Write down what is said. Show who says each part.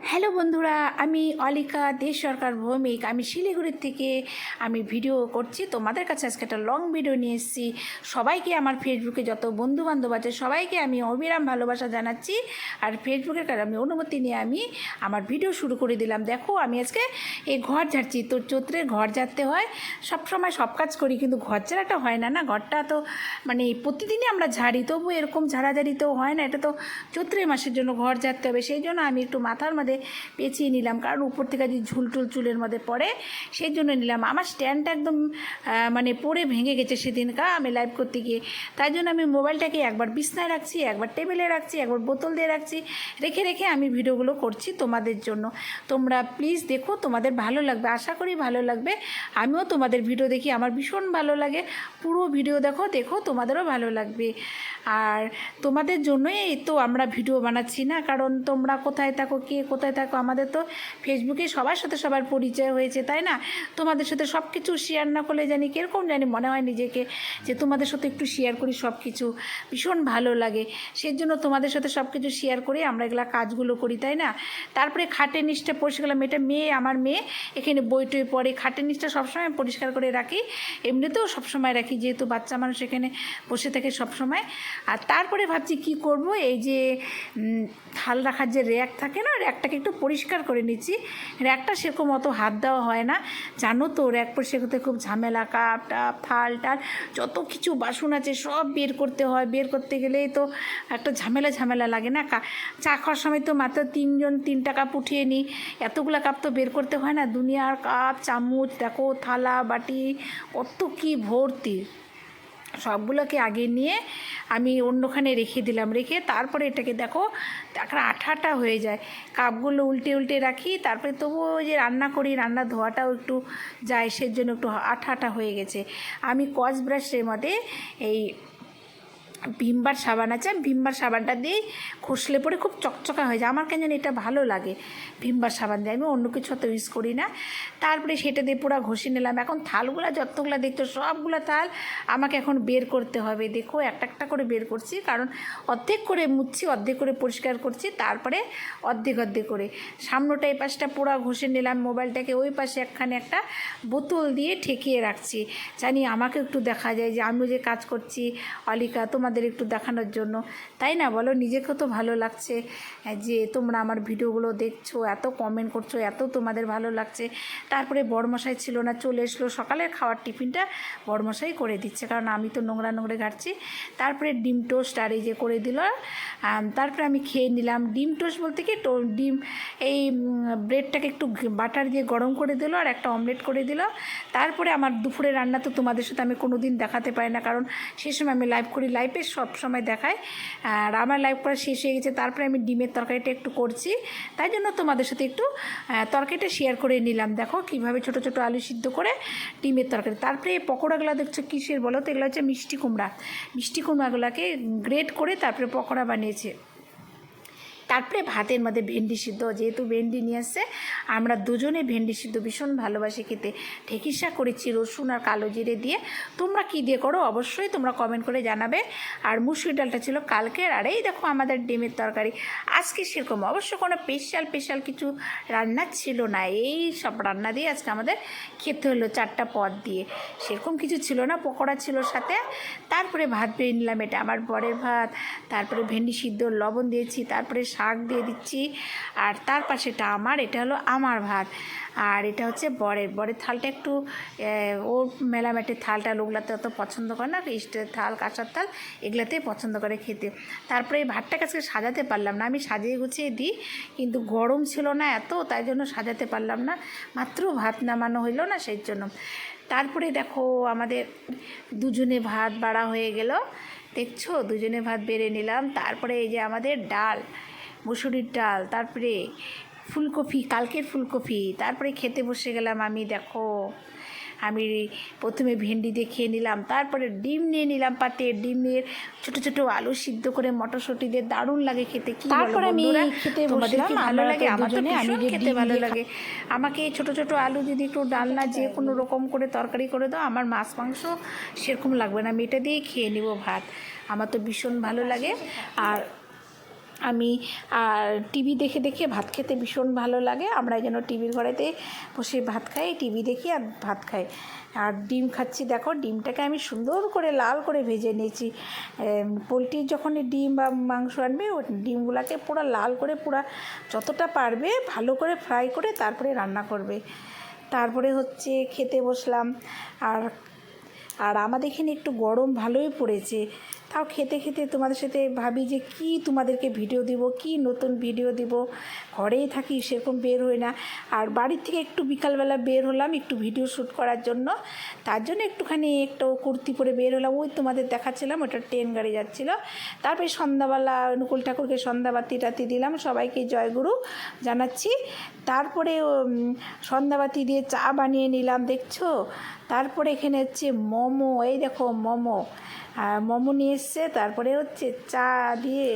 Speaker 1: Hello বন্ধুরা, আমি অলিকা দেশ সরকার ভৌমিক। আমি শিলিগুড়ির থেকে আমি ভিডিও করছি। তোমাদের কাছে আজকে একটা লং ভিডিও নিয়ে এসেছি। সবাইকে আমার ফেসবুকে যত বন্ধু বান্ধব আছে, সবাইকে আমি অবিরাম ভালোবাসা জানাচ্ছি। আর ফেসবুকের কারণে আমি অনুমতি নিয়ে আমি আমার ভিডিও শুরু করে দিলাম। দেখো, আমি আজকে এই ঘর ঝাড়ছি। তো চৈত্রের ঘর ঝাড়তে হয়। সব সময় সব কাজ করি, কিন্তু ঘর ঝাড়াটা হয় না না? ঘরটা তো মানে প্রতিদিনই আমরা ঝাড়ি তবু এরকম ঝাড়াঝাড়ি তো হয় না। এটা তো চৈত্রের মাসের জন্য ঘর ঝাড়তে হবে। সেই জন্য আমি একটু মাথার মধ্যে পেঁচিয়ে নিলাম। কারণ উপর থেকে যদি ঝুলটুল চুলের মধ্যে পড়ে সেই জন্য নিলাম। আমার স্ট্যান্ডটা একদম মানে পড়ে ভেঙে গেছে সেদিনকা আমি লাইভ করতে গিয়ে। তাই জন্য আমি মোবাইলটাকে একবার বিছনায় রাখছি, একবার টেবিলে রাখছি, একবার বোতল দিয়ে রাখছি। রেখে রেখে আমি ভিডিওগুলো করছি তোমাদের জন্য। তোমরা প্লিজ দেখো, তোমাদের ভালো লাগবে, আশা করি ভালো লাগবে। আমিও তোমাদের ভিডিও দেখি, আমার ভীষণ ভালো লাগে। পুরো ভিডিও দেখো দেখো, তোমাদেরও ভালো লাগবে। আর তোমাদের জন্যই তো আমরা ভিডিও বানাচ্ছি না, কারণ তোমরা কোথায় থাকো, কে কোথায় থাকো? আমাদের তো ফেসবুকে সবার সাথে সবার পরিচয় হয়েছে, তাই না? তোমাদের সাথে সব কিছু শেয়ার না করলে জানি কীরকম জানি মনে হয় নিজেকে যে তোমাদের সাথে একটু শেয়ার করি সব কিছু ভীষণ ভালো লাগে। সেই জন্য তোমাদের সাথে সব কিছু শেয়ার করে আমরা এগুলা কাজগুলো করি, তাই না? তারপরে খাটের নিচটা পরিষ্কার করলাম। এটা মেয়ে, আমার মেয়ে, এখানে বই টই পড়ে। খাটের নিচটা সবসময় পরিষ্কার করে রাখি। এমনিতেও সবসময় রাখি, যেহেতু বাচ্চা মানুষ এখানে বসে থাকে সবসময়। আর তারপরে ভাবছি কি করব? এই যে থাল রাখার যে র্যাক থাকে না র্যাকটাকে একটু পরিষ্কার করে নিচ্ছি। র্যাকটা সেরকম অত হাত দেওয়া হয় না। জানো তো, র্যাক পরিষ্কার করতে খুব ঝামেলা, কাপ টাপ, থাল টাল, যত কিছু বাসন আছে সব বের করতে হয়। বের করতে গেলেই তো একটা ঝামেলা ঝামেলা লাগে না। চা খাওয়ার সময় তো মাত্র তিনজন তিনটা কাপ উঠিয়ে নিই। এতগুলো কাপ তো বের করতে হয় না। দুনিয়ার কাপ, চামচ, দেখো, থালা, বাটি, কত কি ভর্তি। সবগুলোকে আগে নিয়ে আমি অন্যখানে রেখে দিলাম, রেখে তারপরে এটাকে দেখো, একটা আঠাটা হয়ে যায়। কাপগুলো উল্টে উল্টে রাখি, তারপরে তবুও যে রান্না করি রান্না ধোয়াটাও একটু যায়, সেজন্য একটু আঠা আঠা হয়ে গেছে। আমি কস ব্রাশের মধ্যে এই ভিমবার সাবান আছে ভিমবার সাবানটা দিয়েই ঘষলে পরে খুব চকচকা হয়ে যায়। আমার কেন জানি এটা ভালো লাগে, ভিমবার সাবান দিয়ে। আমি অন্য কিছু অত ইউজ করি না। তারপরে সেটা দিয়ে পুরো ঘষে নিলাম। এখন থালগুলো যতগুলো দেখছ, সবগুলো থাল আমাকে এখন বের করতে হবে। দেখো, একটা একটা করে বের করছি, কারণ অর্ধেক করে মুছছি অর্ধেক করে পরিষ্কার করছি, তারপরে অর্ধেক অর্ধেক করে। সামনেটা এই পাশটা পুরো ঘষে নিলাম, মোবাইলটাকে ওই পাশে একখানে একটা বোতল দিয়ে ঠেকিয়ে রাখছি। জানি আমাকে একটু দেখা যায় যে আমিও যে কাজ করছি, অলিকা তোমাদের একটু দেখানোর জন্য। তাই না? বলো, নিজেকেও তো ভালো লাগছে যে তোমরা আমার ভিডিওগুলো দেখছ, এত কমেন্ট করছ, এত তোমাদের ভালো লাগছে। তারপরে বড়মশাই ছিল না, চলে এসলো। সকালের খাওয়ার টিফিনটা বড়মশাই করে দিচ্ছে, কারণ আমি তো নোংরা নোংরে ঘাটছি। তারপরে ডিম টোস্ট আর এই যে করে দিল তারপরে আমি খেয়ে নিলাম। ডিম টোস্ট বলতে কি, টো, ডিম, এই ব্রেডটাকে একটু বাটার দিয়ে গরম করে দিল আর একটা অমলেট করে দিল। তারপরে আমার দুপুরে রান্না তো তোমাদের সাথে আমি কোনো দিন দেখাতে পারি না, কারণ সেই সময় আমি লাইভ করি লাইভে সব সময় দেখায়। আর আমার লাইভ করা শেষ হয়ে গেছে, তারপরে আমি ডিমের তরকারিটা একটু করছি। তাই জন্য তোমাদের সাথে একটু তরকারিটা শেয়ার করে নিলাম। দেখো কীভাবে ছোট ছোট আলু সিদ্ধ করে ডিমের তরকারি। তারপরে এই পকোড়াগুলো দেখছ কিসের বলো তো? এগুলো হচ্ছে মিষ্টি কুমড়া। মিষ্টি কুমড়াগুলোকে গ্রেট করে তারপরে পকোড়া বানিয়েছে। তারপরে ভাতের মধ্যে ভেন্ডি সিদ্ধ। যেহেতু ভেন্ডি নিয়ে আসছে, আমরা দুজনে ভেন্ডি সিদ্ধ ভীষণ ভালোবাসি খেতে। শাক করেছি, রসুন আর কালো জিরে দিয়ে। তোমরা কী দিয়ে করো? অবশ্যই তোমরা কমেন্ট করে জানাবে। আর মুসুরি ডালটা ছিল কালকের, আর এই দেখো আমাদের ডিমের তরকারি। আজকে সেরকম অবশ্য কোনো স্পেশাল স্পেশাল কিছু রান্না ছিল না। এই সব রান্না দিয়ে আজকে আমাদের খেতে হলো চারটা পদ দিয়ে। সেরকম কিছু ছিল না, পকোড়া ছিল সাথে। তারপরে ভাত বেরিয়ে নিলাম, এটা আমার বরের ভাত। তারপরে ভেন্ডি সিদ্ধ, লবণ দিয়েছি। তারপরে শাক দিয়ে দিচ্ছি। আর তার পাশেটা আমার, এটা হলো আমার ভাত। আর এটা হচ্ছে বরের। বরের থালটা একটু ওর মেলামেটের থালটা ওগুলাতে অত পছন্দ করে না স্টিলের থাল কাঁসার থাল, এগুলাতেই পছন্দ করে খেতে। তারপরে এই ভাতটাকে আজকে সাজাতে পারলাম না। আমি সাজিয়ে গুছিয়ে দিই, কিন্তু গরম ছিল না এত, তাই জন্য সাজাতে পারলাম না। মাত্র ভাত নামানো হইল না সেই জন্য। তারপরে দেখো, আমাদের দুজনে ভাত বাড়া হয়ে গেল। দেখছ? দুজনে ভাত বেড়ে নিলাম। তারপরে এই যে আমাদের ডাল। মুসুরির ডাল তারপরে ফুলকপি কালকের ফুলকপি তারপরে খেতে বসে গেলাম আমি দেখো। আমি প্রথমে ভেন্ডি দিয়ে খেয়ে নিলাম তারপরে ডিম নিয়ে নিলাম পাতে ডিমের ছোট ছোট আলু সিদ্ধ করে মটরশুঁটি দিয়ে দারুণ লাগে খেতে কি
Speaker 2: তারপরে আমি খেতে
Speaker 1: তোমাদের কি ভালো লাগে? আমার তো ভীষণ খেতে ভালো লাগে। আমাকে ছোট ছোট আলু যদি একটু ডালনা যে কোনো রকম করে তরকারি করে দাও আমার মাছ মাংস সেরকম লাগবে না। আমি এটা দিয়েই খেয়ে নিব ভাত। আমার তো ভীষণ ভালো লাগে। আর আমি, আর টিভি দেখে দেখে ভাত খেতে ভীষণ ভালো লাগে। আমরা যেন টিভির ঘরেতে বসে ভাত খাই, টিভি দেখি আর ভাত খাই। আর ডিম খাচ্ছি, দেখো ডিমটাকে আমি সুন্দর করে লাল করে ভেজে নিয়েছি। পোলট্রির যখন ডিম বা মাংস আনবে ও ডিমগুলোকে পুরো লাল করে পুরো যতটা পারবে ভালো করে ফ্রাই করে তারপরে রান্না করবে। তারপরে হচ্ছে খেতে বসলাম। আর আর আমাদের এখানে একটু গরম ভালোই পড়েছে। তাও খেতে খেতে তোমাদের সাথে ভাবি যে কি তোমাদেরকে ভিডিও দিব, কি নতুন ভিডিও দিব। ঘরেই থাকি, সেরকম বের হই না। আর বাড়ির থেকে একটু বিকালবেলা বের হলাম, একটু ভিডিও শ্যুট করার জন্য। তার জন্য একটুখানি একটু কুর্তি পরে বের হলাম। ওই তোমাদের দেখাচ্ছিলাম, ওটা ট্রেন গাড়ি যাচ্ছিল। তারপরে সন্ধ্যাবেলা অনুকূল ঠাকুরকে সন্ধ্যাবাতি টাতি দিলাম, সবাইকে জয়গুরু জানাচ্ছি। তারপরে সন্ধ্যাবাতি দিয়ে চা বানিয়ে নিলাম, দেখছ? তারপরে এখানে হচ্ছে মোমো, এই দেখো মোমো। আর মোমো নিয়ে এসছে তারপরে হচ্ছে চা দিয়ে